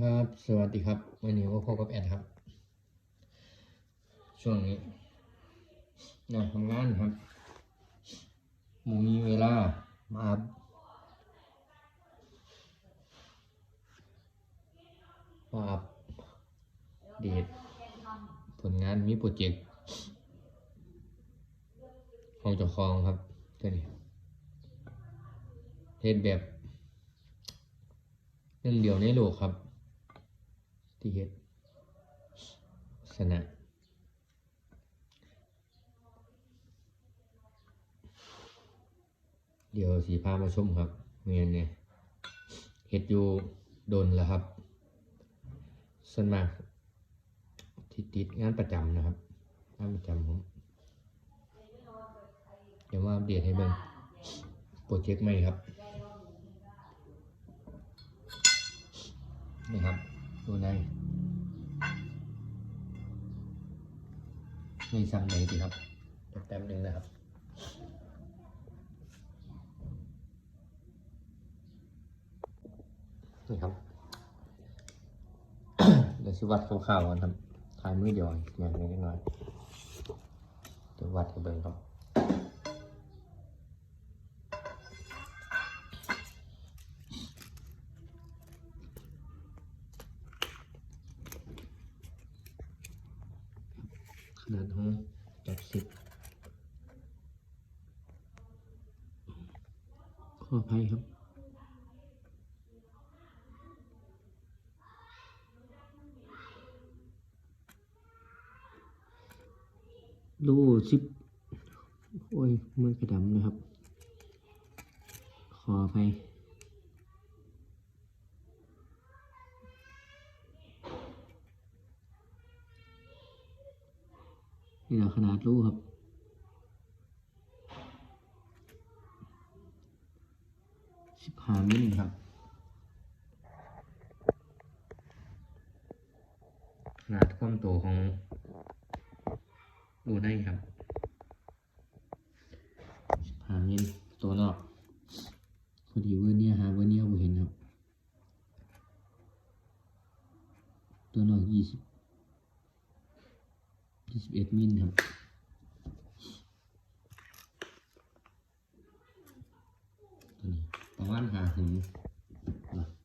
ครับสวัสดีครับวันนี้ว่าพบกับแอดครับ ช่วงนี้นะทำงานครับมมีเวลามาปมาอัปเดตผลงานมีโปรเจกต์ของเจ้าของครับตัวนี้เทศแบบหนึ่งเดียวในโลกครับ ที่เฮ็ดสนะเดี๋ยวสีพามาชมครับเมียนเนี่ยเฮ็ดอยู่โดนแล้วครับส่วนมากที่ติดงานประจำนะครับงานประจำผมเดี๋ยวมาอัปเดตให้เบิ่งโปรเจกต์ใหม่ครับนี่ครับ ดูในมีสั่งไหนดีครับแป๊บหนึงนะครับนี่ครับ เดี๋ยวชิวัดคร่าวๆก่อนครับถ่ายมือเดียวอย่างนี้น้อยเดี๋ยววัดให้เบิ่งครับ ขนาดห้องจับสิบขออภัยครับรูสิบโอ้ยมือกระดำนะครับ ขออภัย นี่แหละขนาดรู้ครับ สิบห้ามิลครับ ขนาดความโตของรูได้ครับ เอดมิลครับตัวนี้ประมาณหาถึง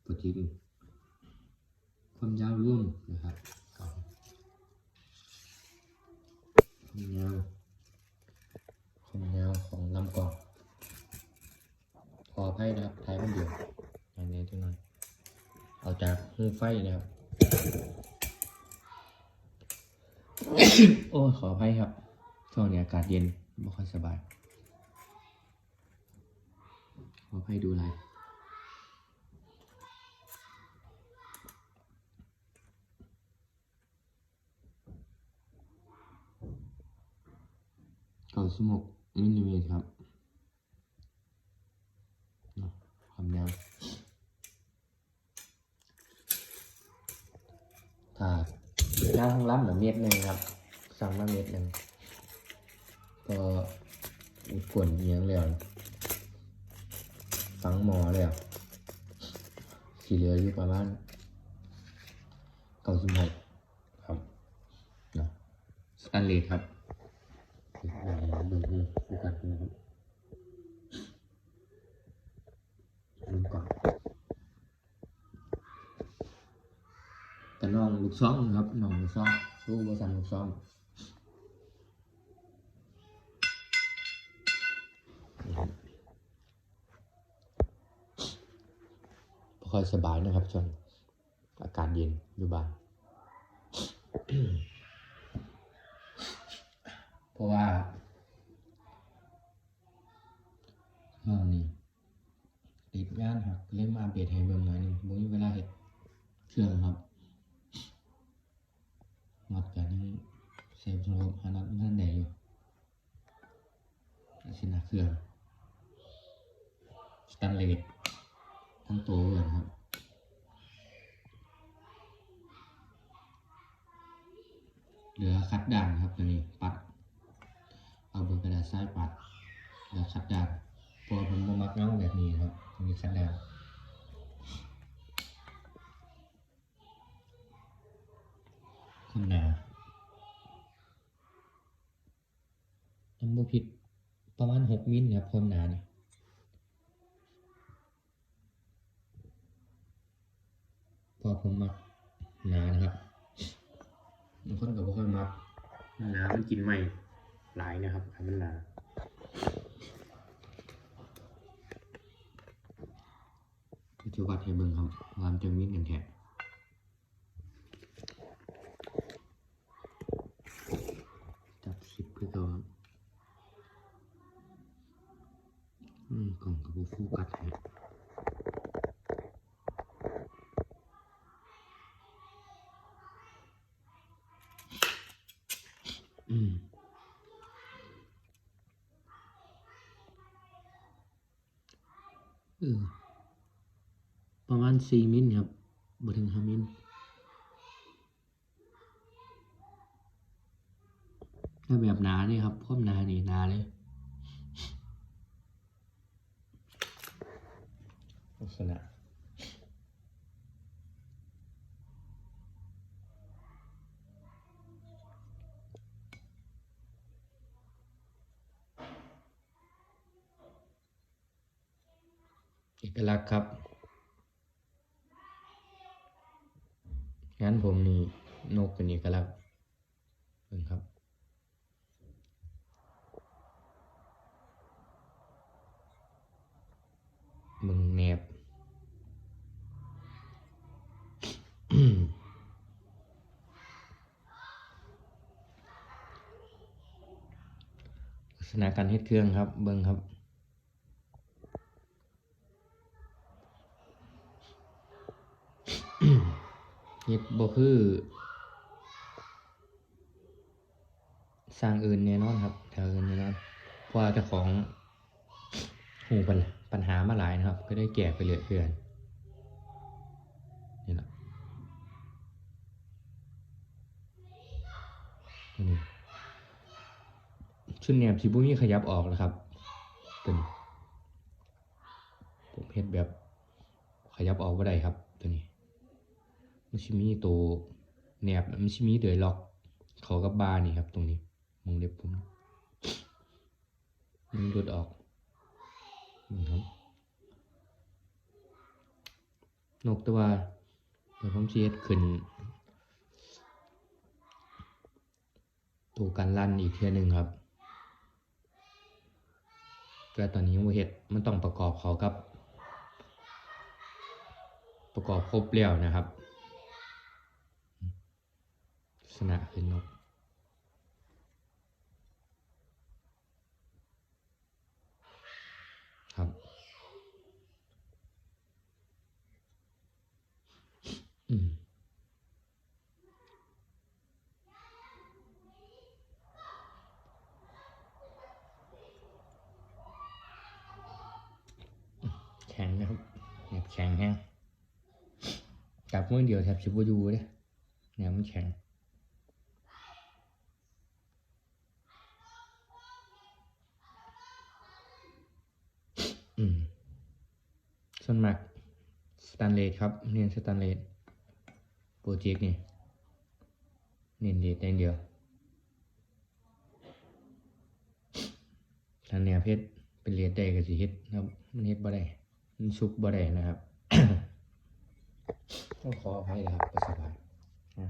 ตัติงความยาวร่วมนะครับความยาวความยาวของลำกล้องขอให้นะครับท้ายมันเดียวอย่างนี้ตัวนั้นเอาจากมือไฟนะครับ โอ้ขออภัยครับช่วงนี้อากาศเย็นไม่ค่อยสบาย ขออภัยดูไลฟ์เก้าสิบหกมิลลิเมตรครับเนาะความยาวถ้ายาวข้างล่างแบบเมตรหนึ่งครับ สั่งมาเมตรหนึ่งก็อุดกวนเอียงแล้วฝังหมอแล้วสีเหลืออยู่ประมาณเก้าสิบหกครับเนาะสแตนเลสครับเบิ่งดูดูกันนะครับดูก่อนแต่น้องลูกซ้อมครับน้องลูกซ้อมรู้ว่าสั่งลูกซ้อม อยสบายนะครับช่วงอากาศเย็นอยู่บ้าน เพราะว่าห้อนี้ติดงานครับเล่นมาอัปเดตให้เบิ่งหน่อยหนึงบ่มีเวลาเฮ็ดเครื่องครับมัดกันยังเซฟสำหรับหานัดนั่นได้อยู่ชินะเครื่องสแตนเลส ตกันครับเหลือคัดด่างครับตัวนี้ปัด เอาเบอร์กระดาษทรายปัดเหลือคัดด่างพอผมมามักน้องแบบนี้ครับตัวนี้คัดด่างคนหนาทำบุผิดประมาณหกมิลนะครับความหนาเนี่ย อผมมักหนานะครับบางคนก็บ่ค่อยมักหนามันกินไม่หลายนะครับให้มันหนาจะวัดให้เบิ่งครับความนจะมิ้นกันแท้จับสิบคือเก่าครับอืมกล่องกับโฟูกัดให้อืม เออ ประมาณสี่มิลครับบ่ถึงห้ามิลถ้าแบบหนานี่ครับความหนานี่หนาเลยลักษณะ เอกลักครับ งั้นผมนี่นกเป็นเอกลักษณ์เบิ่งครับ มึงแนบลักษณะการเฮ็ดเครื่องครับ เบิ่งครับ เฮ็ด บ่คือสร้างอื่นแน่นอนครับแถวอื่นแน่นอนเพราะว่าเจ้าของหูปัญปัญหามาหลายนะครับ ก็ได้แก่ไปเรื่อยเพื่อนนี่แหละนี่ชุดเนี่ยสิบุมีขยับออกแล้วครับตัวนี้ผมเฮ็ดแบบขยับออกบ่ได้ครับตัวนี้ มันชิมีตัวแนบมันชิมีเดือยล็อก เขากับบาร์นี่ครับ ตรงนี้มองเล็บผมมันหลุดออกนี่ครับนกตัวเดี๋ยวผมเชียดขึ้นตัวการลั่นอีกเทียหนึ่งครับก็ตอนนี้ยัเห็ดมันต้องประกอบเขากับ ประกอบครบแล้วนะครับ ลัก ษณะคือนก ครับ อืมแข็งนะครับแบบแข็งแห้งจับมือเดียวแทบชิบวยูเลยเนี่ยมันแข็ง อืมส่วนมากส แตนเลสครับเรียนสแตนเลสโปรเจกต์นี่เน้นเลสอย่างเดียวทางแนวเพชรเป็นเลสได้ก็สิเฮ็ดนะครับมันเฮ็ดบ่ได้มันชุบบ่ได้นะครับต้องขออภัยนะครับประสบายนะ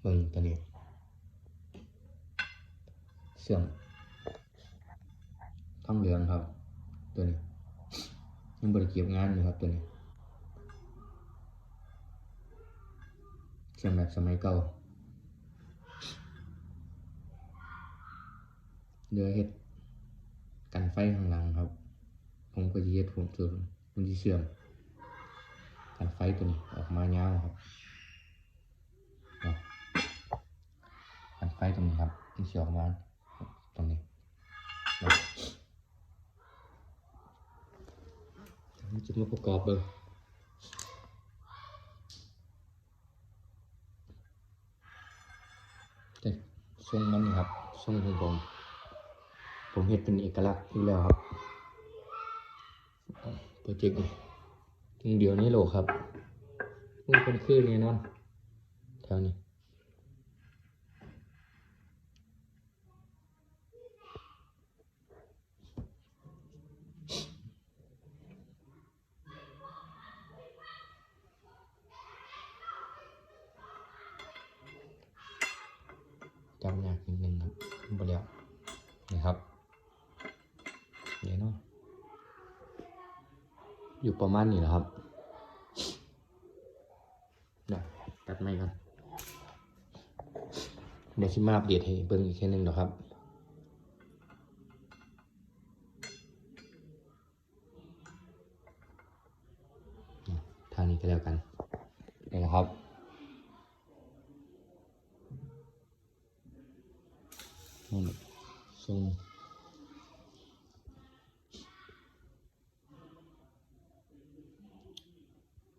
เบิ่งตัวนี้เสื่อมทองเหลืองครับ ตัวนี้ ยังบริเก็บงานอยู่ครับตัวนี้เชื่อมแบสมัยเก่าเรือเฮ็ดกันไฟข้างหลังครับ ผมก็จะเฮ็ดผมจุดผมจะเชื่อม กันไฟตัวนี้ออกมายาวครับเนาะกันไฟตรงนี้ครับมันจะออกมาตรงนี้เนาะ มันจะมาประกอบเบิ่งแต่ทรงมันนี่ครับทรงของผมผมเห็ดเป็นเอกลักษณ์อยู่แล้วครับโปรเจกต์นี้ถึงเดียวนี้โหลครับมันเป็นคลื่นแน่นอนแถวนี้ ยากนิดนึงครับไปแล้วนี่ครับเดี๋ยวเนาะ อยู่ประมาณนี้แหละครับเดี๋ยวตัดไม่ก่อนเดี๋ยวชิมาอัปเดตให้เบิ่งอีกแค่นึงนะครับ ทางนี้ก็แล้วกันนี่นะครับนี่ทรง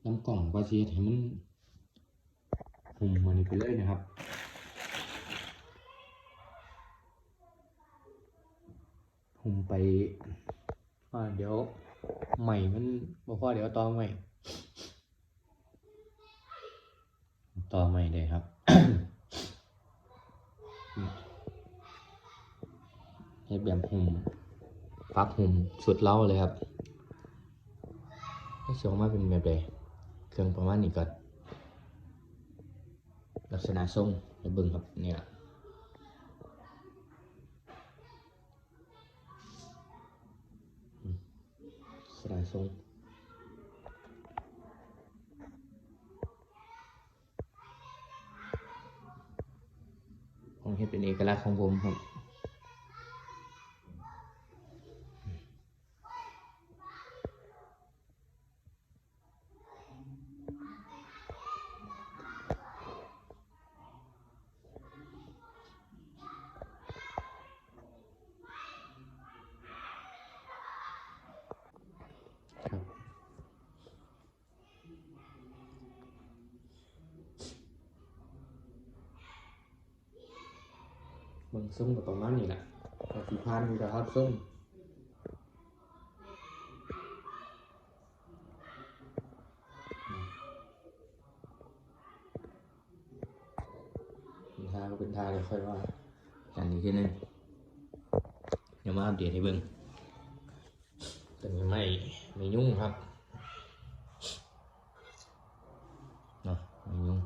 น้ำกล่องปลาเชียดให้มันหุ่มมันนี้ไปเลยนะครับหุ่มไปอ่าเดี๋ยวใหม่มันบ่พอเดี๋ยวตอใหม่ต่อใหม่เลยครับเฮ็ดแบบหุ่มฟักหุ่มสุดเล่าเลยครับให้ส่งมาเป็นแบบใด เครื่องประมาณนี้ก่อนลักษณะทรงให้เบิ่งครับเนี่ยอืมลักษณะทรงผมเห็นเป็นเอกลักษณ์ของผมครับ เบิ่งส้มกับประมาณนี้แหละพอสีพานมีแต่ครับส้มเป็นทาก็เป็นทาเดี๋ยค่อยว่ากันอีกทีหนึงเดี๋ยวมาอัปเดตให้เบิ่งแต่ไม่ไม่ยุ่งครับเนาะไม่ยุ่ง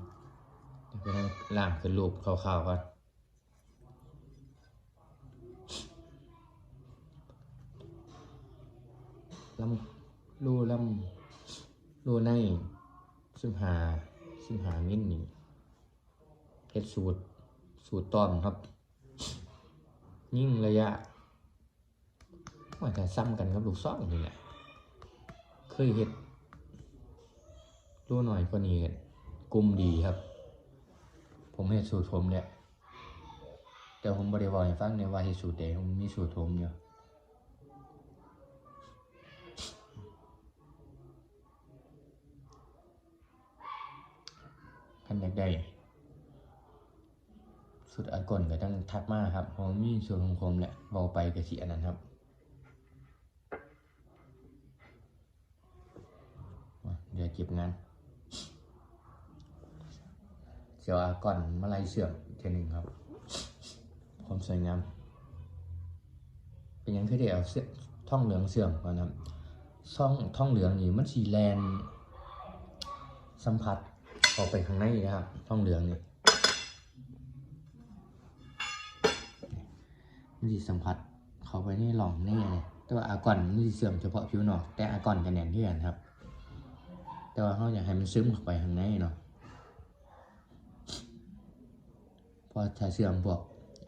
เดี๋ยวไปนั่งล่างขึ้นรูปคร่าวๆก่อน ลำรูลำรูในซึ่งหาซึ่งหามินนี่เฮ็ดสูตร สูตรตอนครับ ยิ่งระยะมันจะซ้ำกันกับลูกซองนี่แหละเคยเฮ็ดรูหน่อยกว่านี้กลุ่มดีครับ ผมเฮ็ดสูตรผมแหละแต่ผมบริวารให้ฟังในว่าเฮ็ดสูตรใดผมมีสูตรผมอยู่ คันอยากได้ สุดอากลก็ต้องทักมาครับเพราะมีส่วนของผมแหละเบาไปก็สิอันนั้นครับเดี๋ยวเก็บงานเสียวอากอนมาลายเสื่อมเทหนึ่งครับความสวยงามเป็นยังคือเดี๋ยวเสื้อท่องเหลืองเสื่อมก่อนครับท่องท่องเหลืองนี่มันสีแลนสัมผัส ออไปข้างในนะครับท่องเหลืองนี่มันจะสัมผัสเข้าไปในหลองนี่เลยแต่ว่าอากอนมันจะเสื่อมเฉพาะผิวนอกแต่อากอนจะแน่นที่กันครับ แต่ว่าเขาอยากให้มันซึมเข้าไปข้างในเนาะพอถ้าเสื่อมพวก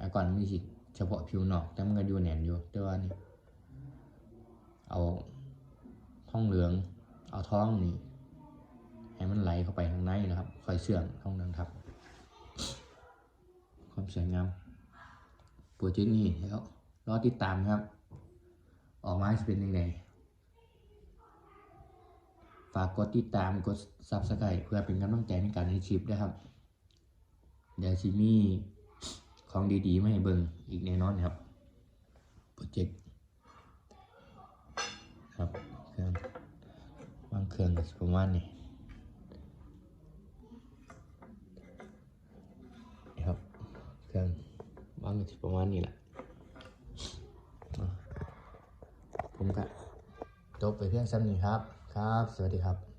อากอนมันสิเฉพาะผิวนอกแต่มันก็อยู่แน่นอยู่แต่ว่านี่เอาท่องเหลือง เอาท้องนี่ ให้มันไหลเข้าไปข้างในนะครับ ค่อยเสื่อมท้องนังทับ ความสวยงามโปรเจกต์นี้แล้วรอติดตามครับ ออกมาจะเป็นยังไงฝากกดติดตามกด subscribe เพื่อเป็นกำลังใจในการให้คลิปด้วยครับ เดี๋ยวชิมี่ของดีๆมาให้เบิ่งอีกแน่นอนครับโปรเจกต์ครับเครื่องวางเครื่องก็สิประมาณนี้นี่ครับเครื่อง จะประมาณนี้แหละอะผมก็จบไปเพียงซ้ำนี้ครับ ครับ สวัสดีครับ